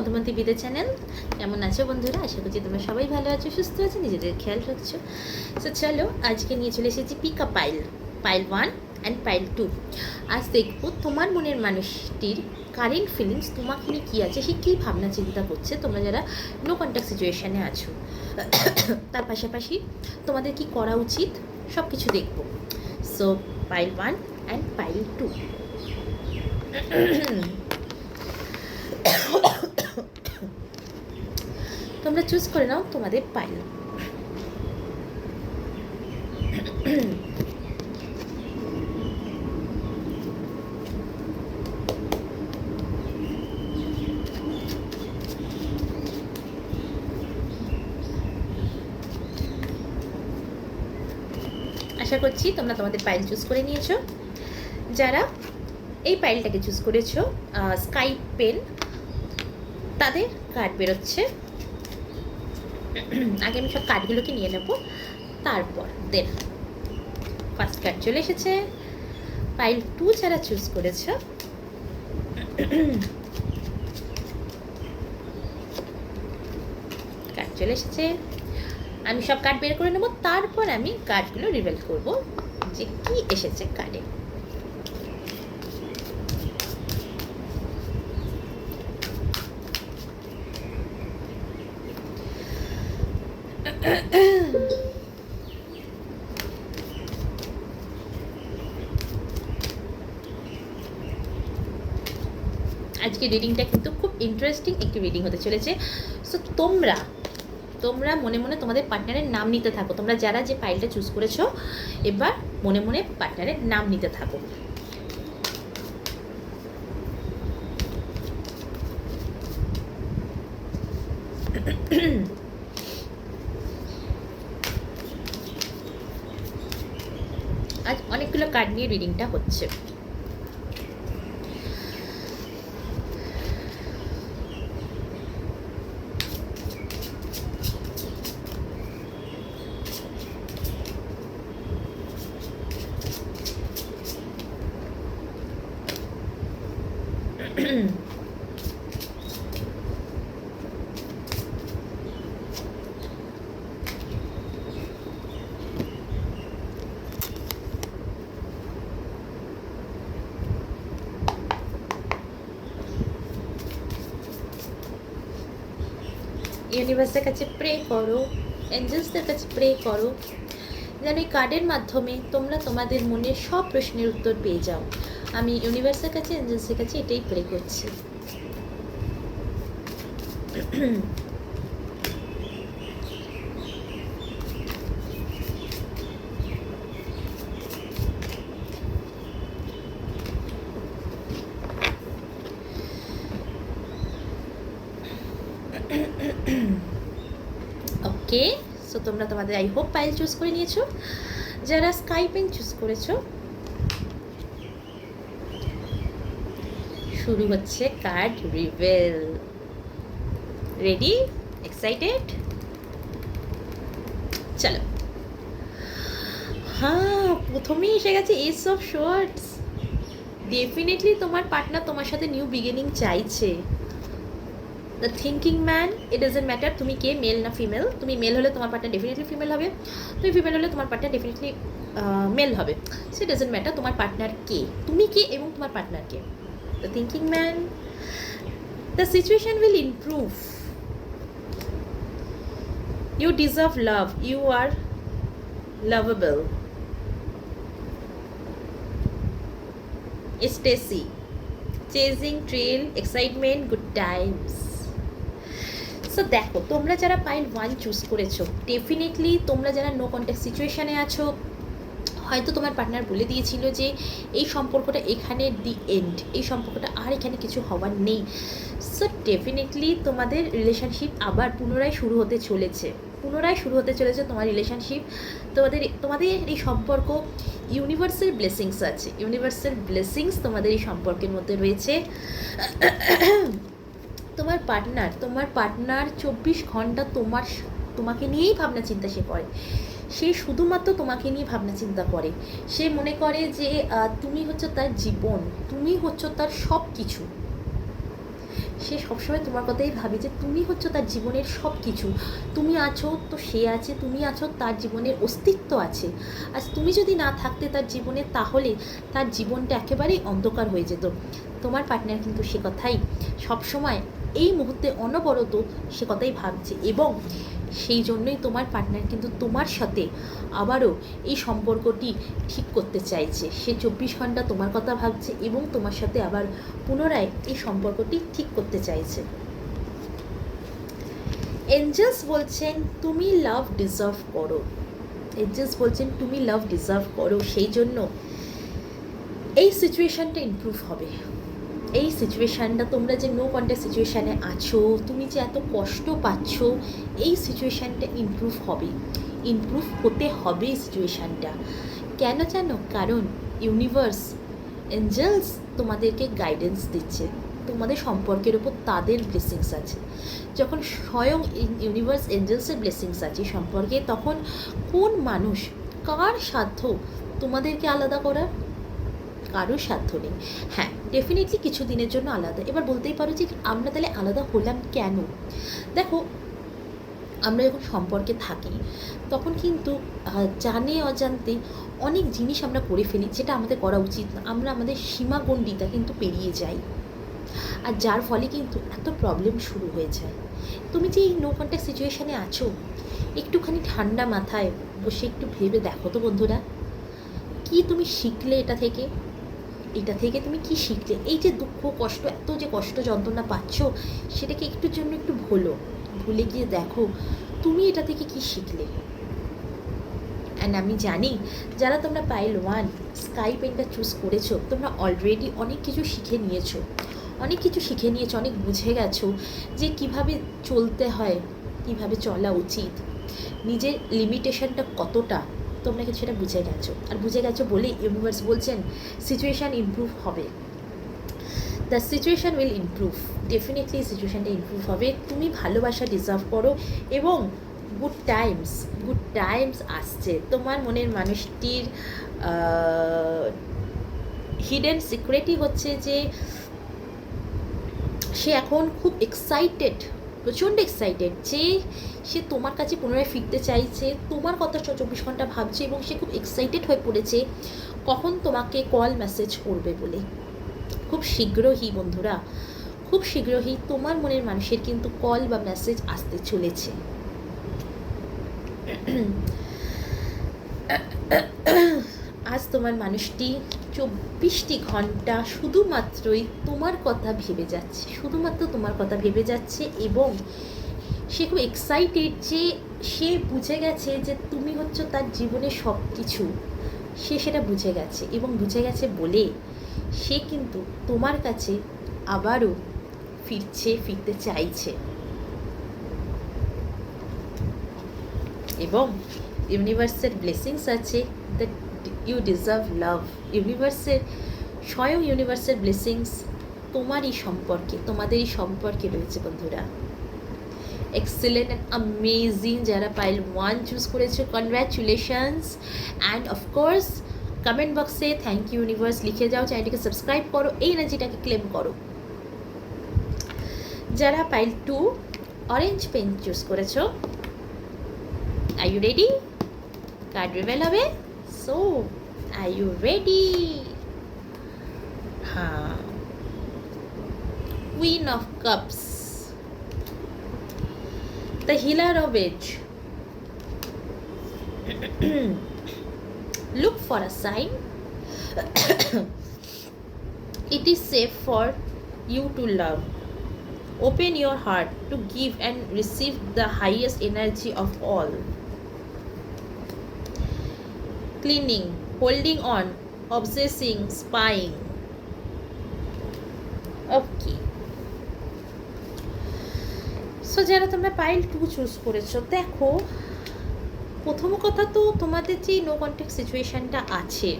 মধুমতি বিদে চ্যানেল। কেমন আছো বন্ধুরা? আশা করছি তোমরা সবাই ভালো আছো, সুস্থ আছো, নিজেদের খেয়াল রাখছো। তো চলো, আজকে নিয়ে চলে এসেছি pick a pile pile one and pile two আজ দেখব তোমার মনের মানুষটির কারেন্ট ফিলিংস তোমাকে নিয়ে কী আছে, সে কী ভাবনা চিন্তা করছে, তোমরা যারা নো কন্ট্যাক্ট সিচুয়েশানে আছো। তার পাশাপাশি তোমাদের কি করা উচিত সব কিছু দেখব। So pile one and pile two তোমরা চুজ করে নাও তোমাদের পাইল আশা করছি তোমরা তোমাদের পাইল চুজ করে নিয়েছো। যারা এই পাইলটাকে চুজ করেছ স্কাই পেন তাদের কার্ড বেরোচ্ছে। আগে আমি সব কার্ডগুলোকে নিয়ে নেব। তারপর, দেন ফার্স্ট কার্ড চলে এসেছে। পাইল টু যারা চুজ করেছ কার্ড চলে এসেছে। আমি সব কার্ড বের করে নেব, তারপর আমি কার্ডগুলো রিভেল করব যে কি এসেছে কার্ডে আজকে রিডিংটা কিন্তু খুব ইন্টারেস্টিং একটি রিডিং হতে চলেছে। সো তোমরা তোমরা মনে মনে তোমাদের পার্টনারের নাম নিতে থাকো। তোমরা যারা যে ফাইলটা চুজ করেছ, এবার মনে মনে পার্টনারের নাম নিতে থাকো। আজ অনেকগুলো কার্ড নিয়ে রিডিংটা হচ্ছে। ইউনিভার্সের কাছে প্রে করো অ্যাঞ্জেলসদের কাছে প্রে করো, যেন এই কার্ডের মাধ্যমে তোমরা তোমাদের মনের সব প্রশ্নের উত্তর পেয়ে যাও। আমি ইউনিভার্সের কাছে অ্যাঞ্জেলসের কাছে এটাই প্রে করছি। ওকে সো তোমরা তোমাদের আই হোপ পাইল চুজ করে নিয়েছো। যারা স্কাই পেন চুজ করেছ, শুরু হচ্ছে কার্ড রিভেল রেডি এক্সাইটেড চলো। হ্যাঁ প্রথমেই এসে গেছে এস অফ শর্টস ডেফিনেটলি তোমার পার্টনার তোমার সাথে নিউ বিগিনিং চাইছে। The thinking man it doesn't matter তুমি কে মেল না ফিমেল তুমি মেল হলে তোমার পার্টনার ডেফিনেটলি ফিমেল হবে তুমি ফিমেল হলে তোমার পার্টনার ডেফিনেটলি মেল হবে সে ডাজেন্ট ম্যাটার তোমার পার্টনার কে তুমি কে এবং তোমার partner K the thinking man the situation will improve you deserve love you are lovable Stacy. Chasing trail, excitement, good times. So দেখো, তোমরা যারা পাইল ওয়ান চুজ করেছ ডেফিনেটলি তোমরা যারা নো কন্ট্যাক্ট সিচুয়েশানে আছো, হয়তো তোমার পার্টনার বলে দিয়েছিল যে এই সম্পর্কটা এখানে দি এন্ড এই সম্পর্কটা আর এখানে কিছু হওয়ার নেই। সো ডেফিনেটলি তোমাদের রিলেশনশিপ আবার পুনরায় শুরু হতে চলেছে। পুনরায় শুরু হতে চলেছে তোমার রিলেশনশিপ তোমাদের তোমাদের এই সম্পর্ক ইউনিভার্সাল ব্লেসিংস আছে। ইউনিভার্সাল ব্লেসিংস তোমাদের এই সম্পর্কের মধ্যে রয়েছে। তোমার পার্টনার তোমার পার্টনার চব্বিশ ঘণ্টা তোমার তোমাকে নিয়েই ভাবনা চিন্তা সে করে। সে শুধুমাত্র তোমাকে নিয়ে ভাবনা চিন্তা করে। সে মনে করে যে তুমি হচ্ছে তার জীবন, তুমি হচ্ছে তার সব কিছু সে সবসময় তোমার কথাই ভাবে যে, তুমি হচ্ছে তার জীবনের সব কিছু তুমি আছো তো সে আছে, তুমি আছো তার জীবনের অস্তিত্ব আছে। আজ তুমি যদি না থাকতে তার জীবনে, তাহলে তার জীবনটা একেবারেই অন্ধকার হয়ে যেত। তোমার পার্টনার কিন্তু সে কথাই সবসময় এই মুহূর্তে অনবরত সে কথাই ভাবছে এবং সেই জন্যই তোমার পার্টনার কিন্তু তোমার সাথে আবারও এই সম্পর্কটি ঠিক করতে চাইছে। সে চব্বিশ ঘণ্টা তোমার কথা ভাবছে এবং তোমার সাথে আবার পুনরায় এই সম্পর্কটি ঠিক করতে চাইছে। এঞ্জেলস বলছেন, তুমি লাভ ডিজার্ভ করো। এঞ্জেলস বলছেন, তুমি লাভ ডিজার্ভ করো। সেই জন্য এই সিচুয়েশানটা ইমপ্রুভ হবে। এই সিচুয়েশানটা তোমরা যে নো কন্ট্যাক্ট সিচুয়েশানে আছো, তুমি যে এত কষ্ট পাচ্ছ, এই সিচুয়েশানটা ইমপ্রুভ হবে। ইমপ্রুভ হতে হবে সিচুয়েশানটা কেন জানো? কারণ ইউনিভার্স এঞ্জেলস তোমাদেরকে গাইডেন্স দিচ্ছে। তোমাদের সম্পর্কের ওপর তাদের ব্লেসিংস আছে। যখন স্বয়ং ইউনিভার্স এঞ্জেলসের ব্লেসিংস আছে সম্পর্কে, তখন কোন মানুষ, কার সাধ্য তোমাদেরকে আলাদা করার? কারোর সাধ্য নেই। হ্যাঁ ডেফিনেটলি কিছু দিনের জন্য আলাদা। এবার বলতেই পারো যে আমরা তাহলে আলাদা হলাম কেন? দেখো, আমরা যখন সম্পর্কে থাকি, তখন কিন্তু জানে অজান্তে অনেক জিনিস আমরা করে ফেলি যেটা আমাদের করা উচিত না। আমরা আমাদের সীমাগণ্ডিতা কিন্তু পেরিয়ে যাই। আর যার ফলে কিন্তু এত প্রবলেম শুরু হয়ে যায়। তুমি যে এই নো কন্ট্যাক্ট সিচুয়েশানে আছো, একটুখানি ঠান্ডা মাথায় বসে একটু ভেবে দেখো তো বন্ধুরা। কি তুমি শিখলে এটা থেকে? এটা থেকে তুমি কি শিখলে? এই যে দুঃখ, কষ্ট, এত যে কষ্ট যন্ত্রণা পাচ্ছ, সেটাকে একটুর জন্য একটু ভুলো। ভুলে গিয়ে দেখো, তুমি এটা থেকে কি শিখলে? অ্যান্ড আমি জানি, যারা তোমরা পাইল ওয়ান স্কাই পেনটা চুজ করেছ, তোমরা অলরেডি অনেক কিছু শিখে নিয়েছো। অনেক কিছু শিখে নিয়েছো, অনেক বুঝে গেছো যে কীভাবে চলতে হয়, কীভাবে চলা উচিত। নিজের লিমিটেশনটা কতটা? তোমরা কিন্তু সেটা বুঝে গেছো? আর বুঝে গেছো বলে ইউনিভার্স বলছেন সিচুয়েশান ইমপ্রুভ হবে। The situation will improve definitely সিচুয়েশানটা improve হবে। তুমি ভালোবাসা ডিজার্ভ করো এবং গুড টাইমস গুড টাইমস আসছে। তোমার মনের মানুষটির হিডেন সিক্রেটই হচ্ছে যে, সে এখন খুব এক্সাইটেড প্রচণ্ড এক্সাইটেড যে সে তোমার কাছে পুনরায় ফিরতে চাইছে, তোমার কথা চব্বিশ ঘণ্টা ভাবছে এবং সে খুব এক্সাইটেড হয়ে পড়েছে, কখন তোমাকে কল মেসেজ করবে বলে? খুব শীঘ্রই বন্ধুরা, খুব শীঘ্রই তোমার মনের মানুষের কিন্তু কল বা মেসেজ আসতে চলেছে। আজ তোমার মানুষটি চব্বিশটি ঘণ্টা শুধুমাত্রই তোমার কথা ভেবে যাচ্ছে, শুধুমাত্র তোমার কথা ভেবে যাচ্ছে এবং সে খুব এক্সাইটেড যে সে বুঝে গেছে যে তুমি হচ্ছে তার জীবনে সব কিছু সে সেটা বুঝে গেছে এবং বুঝে গেছে বলে সে কিন্তু তোমার কাছে আবারও ফিরছে, ফিরতে চাইছে। এবং ইউনিভার্সের ব্লেসিংস আছে দ্যাট ইউ ডিজার্ভ লাভ ইউনিভার্সের স্বয়ং ইউনিভার্সের ব্লেসিংস তোমারই সম্পর্কে, তোমাদেরই সম্পর্কে রয়েছে বন্ধুরা। এক্সেলেন্ট অ্যান্ড অ্যামেজিং যারা পাইল ওয়ান চুজ করেছ congratulations and of course comment বক্সে থ্যাংক ইউ ইউনিভার্স লিখে যাও চ্যানেলটিকে সাবস্ক্রাইব করো, এই এনার্জিটাকে ক্লেম করো। যারা pile two orange pen choose করেছ are you ready card reveal হবে? So Are you ready? Huh. Queen of Cups. The healer of age. Look for a sign. it is safe for you to love. Open your heart to give and receive the highest energy of all. Cleaning holding on obsessing spying okay so যারা তোমরা pile to choose করেছ, দেখো, প্রথম কথা তো তোমাদের যে no contact সিচুয়েশানটা আছে,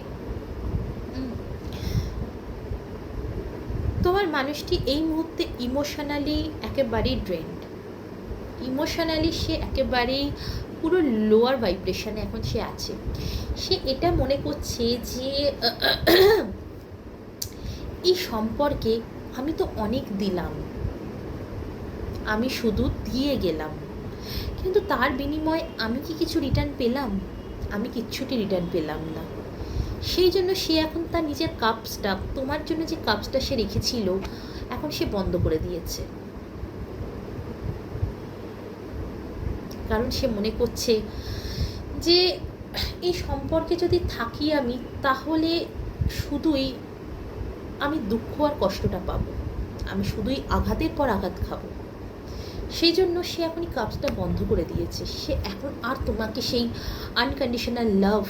তোমার মানুষটি এই মুহূর্তে ইমোশনালি একেবারেই ড্রেন্ড ইমোশনালি সে একেবারেই পুরো লোয়ার ভাইব্রেশনে এখন সে আছে। সে এটা মনে করছে যে, এই সম্পর্কে আমি তো অনেক দিলাম। আমি শুধু দিয়ে গেলাম। কিন্তু তার বিনিময়ে আমি কি কিছু রিটার্ন পেলাম? আমি কিচ্ছুটি রিটার্ন পেলাম না। সেই জন্য সে এখন তার নিজের কাপসটা তোমার জন্য যে কাপসটা সে রেখেছিল, এখন সে বন্ধ করে দিয়েছে। কারণ সে মনে করছে যে, এই সম্পর্কে যদি থাকি আমি, তাহলে শুধুই আমি দুঃখ আর কষ্টটা পাবো। আমি শুধুই আঘাতের পর আঘাত খাব। সেই জন্য সে এখনই কাজটা বন্ধ করে দিয়েছে। সে এখন আর তোমাকে সেই আনকন্ডিশনাল লাভ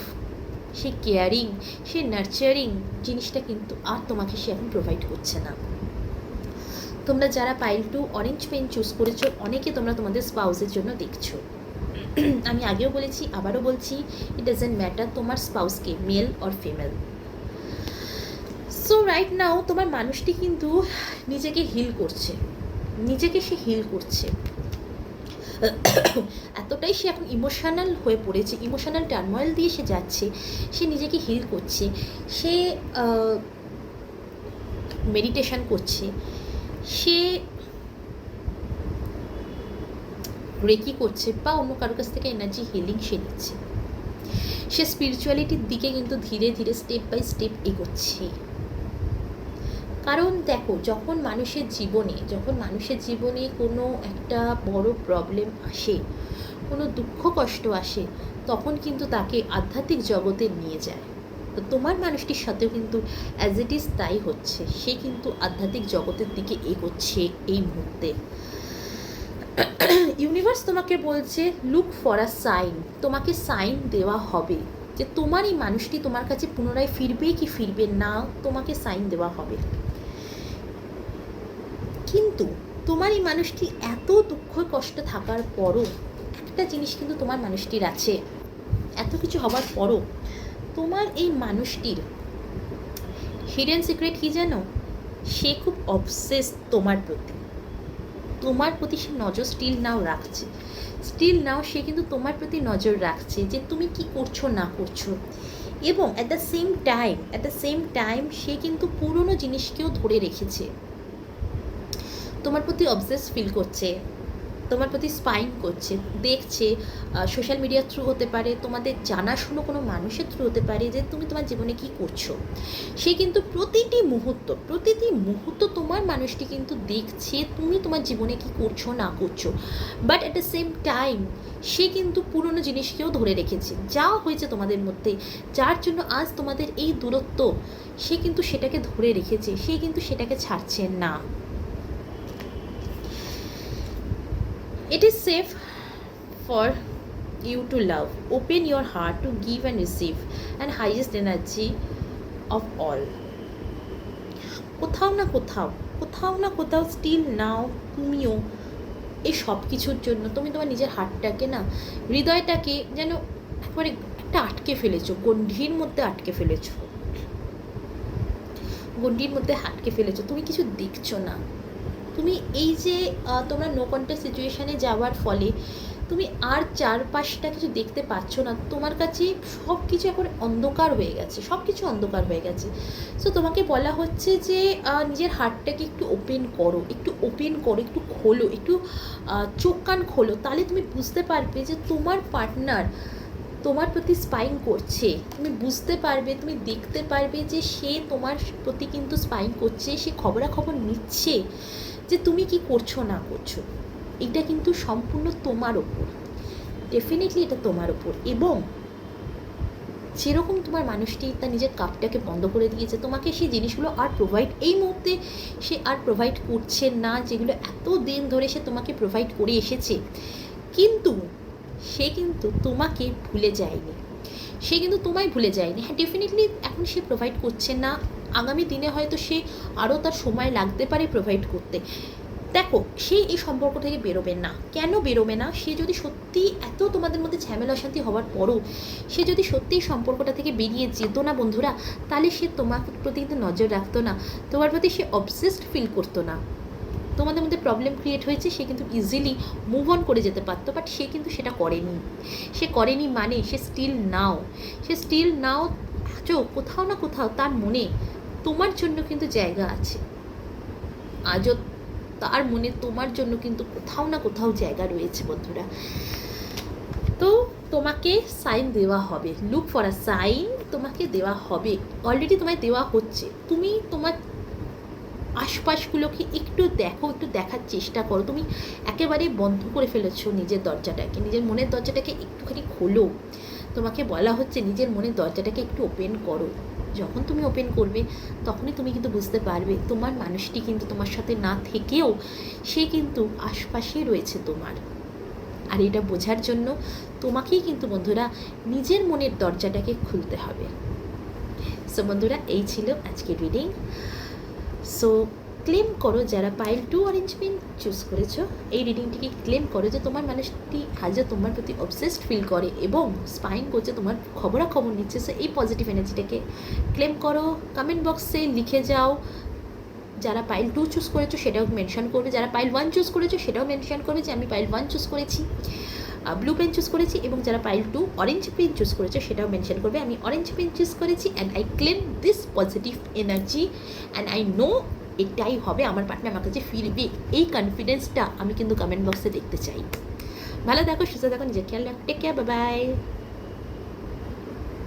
সেই কেয়ারিং সেই নার্চারিং জিনিসটা কিন্তু আর তোমাকে সে এখন প্রোভাইড করছে না। তোমরা যারা pile two orange pen choose করেছ, অনেকে তোমরা তোমাদের স্পাউসের জন্য দেখছ। আমি আগেও বলেছি, আবারও বলছি ইট ডাজেন্ট ম্যাটার তোমার স্পাউসকে male or female so right now তোমার মানুষটি কিন্তু নিজেকে হিল করছে। নিজেকে সে হিল করছে। এতটাই সে এখন ইমোশনাল হয়ে পড়েছে ইমোশনাল টার্ময়েল দিয়ে সে যাচ্ছে, সে নিজেকে হিল করছে, সে মেডিটেশন করছে সে রেকি করছে বা অন্য কারোর কাছ থেকে এনার্জি হিলিং সে নিচ্ছে। সে স্পিরিচুয়ালিটির দিকে কিন্তু ধীরে ধীরে স্টেপ বাই স্টেপ এগোচ্ছে। কারণ দেখো, যখন মানুষের জীবনে, যখন মানুষের জীবনে কোনো একটা বড় প্রবলেম আসে, কোনো দুঃখ কষ্ট আসে, তখন কিন্তু তাকে আধ্যাত্মিক জগতে নিয়ে যায়। তো তোমার মানুষটির সাথেও কিন্তু অ্যাজ ইট ইজ তাই হচ্ছে। সে কিন্তু আধ্যাত্মিক জগতের দিকে এগোচ্ছে এই মুহূর্তে। ইউনিভার্স তোমাকে বলছে লুক ফর আ সাইন তোমাকে সাইন দেওয়া হবে যে তোমার এই মানুষটি তোমার কাছে পুনরায় ফিরবে কি ফিরবে না, তোমাকে সাইন দেওয়া হবে। কিন্তু তোমার এই মানুষটি এত দুঃখ, কষ্ট থাকার পরও একটা জিনিস কিন্তু তোমার মানুষটির আছে। এত কিছু হওয়ার পরও তোমার এই মানুষটির হিডেন সিক্রেট কি জানো সে খুব অবসেস তোমার প্রতি। তোমার প্রতি সে নজর স্টিল নাও রাখছে। স্টিল নাও সে কিন্তু তোমার প্রতি নজর রাখছে যে তুমি কি করছ, না করছ। এবং at the same time at the same time সে কিন্তু পুরনো জিনিসকেও ধরে রেখেছে। তোমার প্রতি অবসেস ফিল করছে। তোমার প্রতি স্পাইন করছে, দেখছে সোশ্যাল মিডিয়ার থ্রু হতে পারে, তোমাদের জানাশুনো কোনো মানুষের থ্রু হতে পারে যে তুমি তোমার জীবনে কি করছ। সে কিন্তু প্রতিটি মুহূর্ত প্রতিটি মুহূর্ত তোমার মানুষটি কিন্তু দেখছে তুমি তোমার জীবনে কি করছ, না করছ। But at the same time সে কিন্তু পুরনো জিনিসকেও ধরে রেখেছে। যা হয়েছে তোমাদের মধ্যে, যার জন্য আজ তোমাদের এই দূরত্ব, সে কিন্তু সেটাকে ধরে রেখেছে, সে কিন্তু সেটাকে ছাড়ছে না। It is safe for you to love. Open your heart to give and receive, and highest energy of all. কোথাও না কোথাও কোথাও না কোথাও স্টিল নাও তুমিও এই সব কিছুর জন্য তুমি তোমার নিজের হাতটাকে না হৃদয়টাকে যেন একবারে একটা আটকে ফেলেছো গণ্ডির মধ্যে আটকে ফেলেছো গণ্ডির মধ্যে আটকে ফেলেছো তুমি কিছু দেখছ না তুমি এই যে তোমরা নো কন্ট্যাক্ট সিচুয়েশানে যাওয়ার ফলে তুমি আর চারপাশটা কিছু দেখতে পাচ্ছ না। তোমার কাছে সব কিছু এখন অন্ধকার হয়ে গেছে সব কিছু অন্ধকার হয়ে গেছে। সো তোমাকে বলা হচ্ছে যে নিজের হার্টটাকে একটু ওপেন করো, একটু ওপেন করো, একটু খোলো, একটু চোখ কান খোলো। তাহলে তুমি বুঝতে পারবে যে তোমার পার্টনার তোমার প্রতি স্পাইং করছে। তুমি বুঝতে পারবে, তুমি দেখতে পারবে যে সে তোমার প্রতি কিন্তু স্পাইং করছে, সে খবরাখবর নিচ্ছে। যে তুমি কি করছ, না করছ, এটা কিন্তু সম্পূর্ণ তোমার ওপর ডেফিনেটলি এটা তোমার ওপর এবং যেরকম তোমার মানুষটি তার নিজের কাপটাকে বন্ধ করে দিয়েছে, তোমাকে সেই জিনিসগুলো আর প্রোভাইড এই মুহূর্তে সে আর প্রোভাইড করছে না, যেগুলো এত দিন ধরে সে তোমাকে প্রোভাইড করে এসেছে। কিন্তু সে কিন্তু তোমাকে ভুলে যায়নি। সে কিন্তু তোমায় ভুলে যায়নি। হ্যাঁ ডেফিনেটলি এখন সে প্রোভাইড করছে না আগামী দিনে হয়তো সে আরও তার সময় লাগতে পারে প্রোভাইড করতে। দেখো, সে এই সম্পর্ক থেকে বেরোবে না। কেন বেরোবে না? সে যদি সত্যি এত তোমাদের মধ্যে ঝামেলা অশান্তি হওয়ার পরও সে যদি সত্যি সম্পর্কটা থেকে বেরিয়ে যেত না বন্ধুরা, তাহলে সে তোমার প্রতি কিন্তু নজর রাখতো না। তোমার প্রতি সে অবসেসড ফিল করতো না। তোমাদের মধ্যে প্রবলেম ক্রিয়েট হয়েছে, সে কিন্তু ইজিলি মুভ অন করে যেতে পারতো বাট সে কিন্তু সেটা করেনি। সে করেনি মানে সে স্টিল নাও সে স্টিল নাও আজও কোথাও না কোথাও তার মনে তোমার জন্য কিন্তু জায়গা আছে। আজও তার মনে তোমার জন্য কিন্তু কোথাও না কোথাও জায়গা রয়েছে বন্ধুরা। তো তোমাকে সাইন দেওয়া হবে। লুক ফর আ সাইন তোমাকে দেওয়া হবে। অলরেডি তোমায় দেওয়া হচ্ছে। তুমি তোমার আশপাশগুলোকে একটু দেখো, একটু দেখার চেষ্টা করো। তুমি একেবারে বন্ধ করে ফেলেছো নিজের দরজাটাকে। নিজের মনের দরজাটাকে একটুখানি খোলো। তোমাকে বলা হচ্ছে নিজের মনের দরজাটাকে একটু ওপেন করো। যখন তুমি ওপেন করবে, তখনই তুমি কিন্তু বুঝতে পারবে তোমার মানুষটি কিন্তু তোমার সাথে না থেকেও সে কিন্তু আশপাশেই রয়েছে তোমার। আর এটা বোঝার জন্য তোমাকেই কিন্তু বন্ধুরা নিজের মনের দরজাটাকে খুলতে হবে। সো বন্ধুরা, এই ছিল আজকের রিডিং সো ক্লেম করো যারা pile two orange pen choose করেছ, এই রিডিংটিকে ক্লেম করো যে তোমার মানুষটি হাজার তোমার প্রতি অবসেসড ফিল করে এবং স্পাইন করছে, তোমার খবরাখবর নিচ্ছে সো এই পজিটিভ এনার্জিটাকে ক্লেম করো। কমেন্ট বক্সে লিখে যাও, যারা পাইল টু চুজ করেছ সেটাও মেনশন করবে, যারা পাইল ওয়ান চুজ করেছ সেটাও মেনশন করবে যে আমি পাইল ওয়ান চুজ করেছি। ব্লু পেন চুজ করেছি এবং যারা pile two orange pen choose করেছ সেটাও মেনশন করবে, আমি অরেঞ্জ পেন চুজ করেছি and I claim this positive energy and I know এটাই হবে আমার পার্টনার আমার কাছে ফিরবে এই কনফিডেন্সটা আমি কিন্তু কমেন্ট বক্সে দেখতে চাই। ভালো দেখো সুস্থ দেখো নিজের খেয়াল রাখো। Take care bye